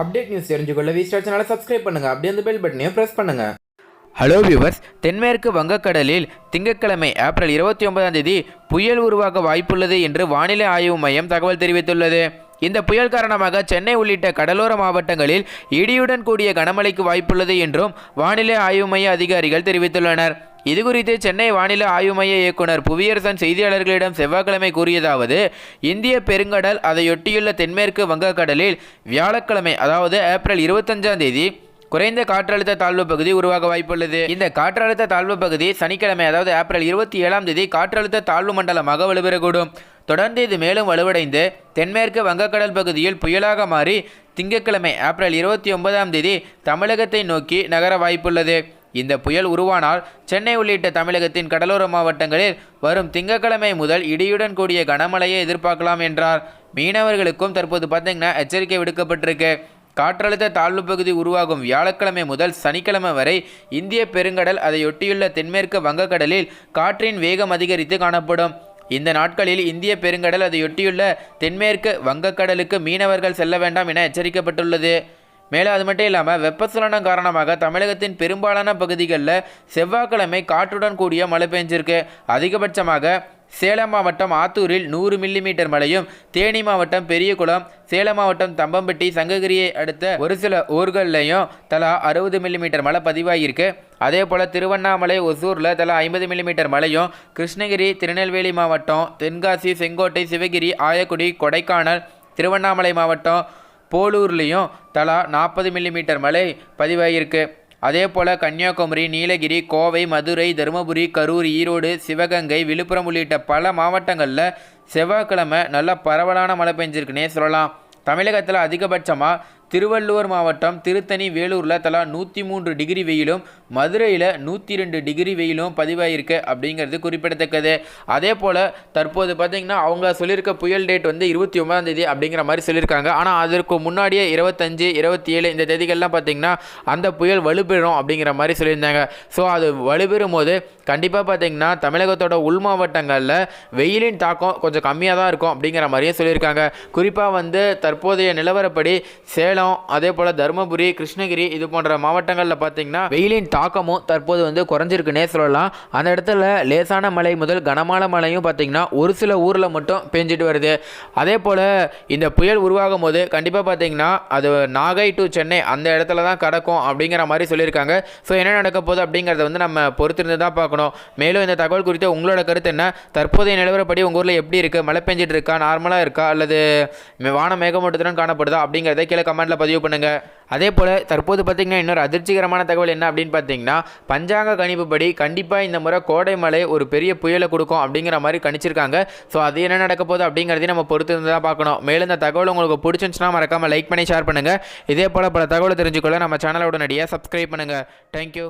Update news தெரிஞ்சுக்கொள்ள V star சேனலை subscribe பண்ணுங்கள் அப்படியே அந்த பெல் பட்டனையும் ப்ரெஸ் பண்ணுங்கள் ஹலோ வியூவர்ஸ் தென்மேற்கு வங்கக்கடலில் திங்கட்கிழமை ஏப்ரல் இருபத்தி ஒன்பதாம் தேதி புயல் உருவாக வாய்ப்புள்ளது என்று வானிலை ஆய்வு மையம் தகவல் தெரிவித்துள்ளது. இந்த புயல் காரணமாக சென்னை உள்ளிட்ட கடலோர மாவட்டங்களில் இடியுடன் கூடிய கனமழைக்கு வாய்ப்புள்ளது என்றும் வானிலை ஆய்வு மைய அதிகாரிகள் தெரிவித்துள்ளனர். இதுகுறித்து சென்னை வானிலை ஆய்வு மைய இயக்குனர் புவியரசன் செய்தியாளர்களிடம் செவ்வாய்க்கிழமை கூறியதாவது இந்திய பெருங்கடல் அதையொட்டியுள்ள தென்மேற்கு வங்கக்கடலில் வியாழக்கிழமை அதாவது ஏப்ரல் இருபத்தஞ்சாம் தேதி குறைந்த காற்றழுத்த தாழ்வு பகுதி உருவாக வாய்ப்புள்ளது. இந்த காற்றழுத்த தாழ்வு பகுதி சனிக்கிழமை அதாவது ஏப்ரல் இருபத்தி ஏழாம் தேதி காற்றழுத்த தாழ்வு மண்டலமாக வலுப்பெறக்கூடும். தொடர்ந்து இது மேலும் வலுவடைந்து தென்மேற்கு வங்கக்கடல் பகுதியில் புயலாக மாறி திங்கட்கிழமை ஏப்ரல் இருபத்தி ஒன்பதாம் தேதி தமிழகத்தை நோக்கி நகர வாய்ப்புள்ளது. இந்த புயல் உருவானால் சென்னை உள்ளிட்ட தமிழகத்தின் கடலோர மாவட்டங்களில் வரும் திங்கட்கிழமை முதல் இடியுடன் கூடிய கனமழையை எதிர்பார்க்கலாம் என்றார். மீனவர்களுக்கும் தற்போது பார்த்தீங்கன்னா எச்சரிக்கை விடுக்கப்பட்டிருக்கு. காற்றழுத்த தாழ்வு பகுதி உருவாகும் வியாழக்கிழமை முதல் சனிக்கிழமை வரை இந்திய பெருங்கடல் அதையொட்டியுள்ள தென்மேற்கு வங்கக்கடலில் காற்றின் வேகம் அதிகரித்து காணப்படும். இந்த நாட்களில் இந்திய பெருங்கடல் அதையொட்டியுள்ள தென்மேற்கு வங்கக்கடலுக்கு மீனவர்கள் செல்ல வேண்டாம் என எச்சரிக்கப்பட்டுள்ளது. மேலும் அது மட்டும் இல்லாமல் வெப்பச்சலனம் காரணமாக தமிழகத்தின் பெரும்பாலான பகுதிகளில் செவ்வாய்க்கிழமை காற்றுடன் கூடிய மழை பெஞ்சிருக்கு. அதிகபட்சமாக சேலம் மாவட்டம் ஆத்தூரில் நூறு மில்லிமீட்டர் மழையும் தேனி மாவட்டம் பெரியகுளம் சேலம் மாவட்டம் தம்பம்பட்டி சங்ககிரியை அடுத்த ஒரு சில ஊர்கள்லையும் தலா அறுபது மில்லிமீட்டர் மழை பதிவாகியிருக்கு அதே போல் திருவண்ணாமலை ஒசூரில் தலா ஐம்பது மில்லிமீட்டர் மழையும் கிருஷ்ணகிரி திருநெல்வேலி மாவட்டம் தென்காசி செங்கோட்டை சிவகிரி ஆயக்குடி கொடைக்கானல் திருவண்ணாமலை மாவட்டம் போலூர்லேயும் தலா நாற்பது மில்லிமீட்டர் மழை பதிவாகியிருக்கு அதே போல் கன்னியாகுமரி நீலகிரி கோவை மதுரை தருமபுரி கரூர் ஈரோடு சிவகங்கை விழுப்புரம் உள்ளிட்ட பல மாவட்டங்களில் செவ்வாய்க்கிழமை நல்ல பரவலான மழை பெஞ்சிருக்குன்னே சொல்லலாம். தமிழகத்தில் அதிகபட்சமாக திருவள்ளூர் மாவட்டம் திருத்தணி வேலூரில் தலா நூற்றி மூன்று டிகிரி வெயிலும் மதுரையில் நூற்றி ரெண்டு டிகிரி வெயிலும் பதிவாயிருக்கு அப்படிங்கிறது குறிப்பிடத்தக்கது. அதே போல் தற்போது பார்த்திங்கன்னா அவங்க சொல்லியிருக்க புயல் டேட் வந்து இருபத்தி ஒன்பதாம் தேதி அப்படிங்கிற மாதிரி சொல்லியிருக்காங்க ஆனால் அதற்கு முன்னாடியே இருபத்தஞ்சு இருபத்தி ஏழு இந்த தேதிகள்லாம் பார்த்திங்கன்னா அந்த புயல் வலுப்பெறும் அப்படிங்கிற மாதிரி சொல்லியிருந்தாங்க. ஸோ அது வலுப்பெறும் போது கண்டிப்பாக பார்த்திங்கன்னா தமிழகத்தோட உள் மாவட்டங்களில் வெயிலின் தாக்கம் கொஞ்சம் கம்மியாக தான் இருக்கும் அப்படிங்கிற மாதிரியே சொல்லியிருக்காங்க. குறிப்பாக வந்து தற்போதைய நிலவரப்படி சேலம் அதே போல் தருமபுரி கிருஷ்ணகிரி இது போன்ற மாவட்டங்களில் பார்த்தீங்கன்னா வெயிலின் தாக்கமும் தற்போது வந்து குறைஞ்சிருக்குன்னே சொல்லலாம். அந்த இடத்துல லேசான மழை முதல் கனமான மழையும் பார்த்தீங்கன்னா ஒரு சில ஊரில் மட்டும் பெஞ்சிட்டு வருது. அதே போல் இந்த புயல் உருவாகும் போது கண்டிப்பாக பார்த்தீங்கன்னா அது நாகை டு சென்னை அந்த இடத்துல தான் கிடக்கும் அப்படிங்கிற மாதிரி சொல்லியிருக்காங்க. ஸோ என்ன நடக்க போகுது அப்படிங்கிறத வந்து நம்ம பொறுத்திருந்து தான் பார்க்கணும். மேலும் இந்த தகவல் குறித்து உங்களோட கருத்து என்ன? தற்போதைய நிலவரப்படி உங்கள் ஊரில் எப்படி இருக்குது மழை பெஞ்சிட்டு இருக்கா? நார்மலாக இருக்கா? அல்லது வான மேகமூட்டத்துடன் காணப்படுதா? அப்படிங்கிறத கீழே கமெண்ட்டில் பதிவு பண்ணுங்கள் அதே போல் தற்போது பார்த்திங்கன்னா இன்னொரு அதிர்ச்சிகரமான தகவல் என்ன அப்படின்னு பார்த்தீங்கன்னா பஞ்சாங்க கணிப்புப்படி கண்டிப்பாக இந்த முறை கோடை மழை ஒரு பெரிய புயலை கொடுக்கும் அப்படிங்கிற மாதிரி கணிச்சிருக்காங்க. ஸோ அது என்ன நடக்க போகுது அப்படிங்கிறதையும் நம்ம பொறுத்து இருந்து தான் பார்க்கணும். மேலும் இந்த தகவல் உங்களுக்கு பிடிச்சிருந்துச்சுன்னா மறக்காமல் லைக் பண்ணி ஷேர் பண்ணுங்கள் இதே போல் பல தகவலை தெரிஞ்சுக்கொள்ள நம்ம சேனலோட நடியாக சப்ஸ்கிரைப் பண்ணுங்கள் தேங்க்யூ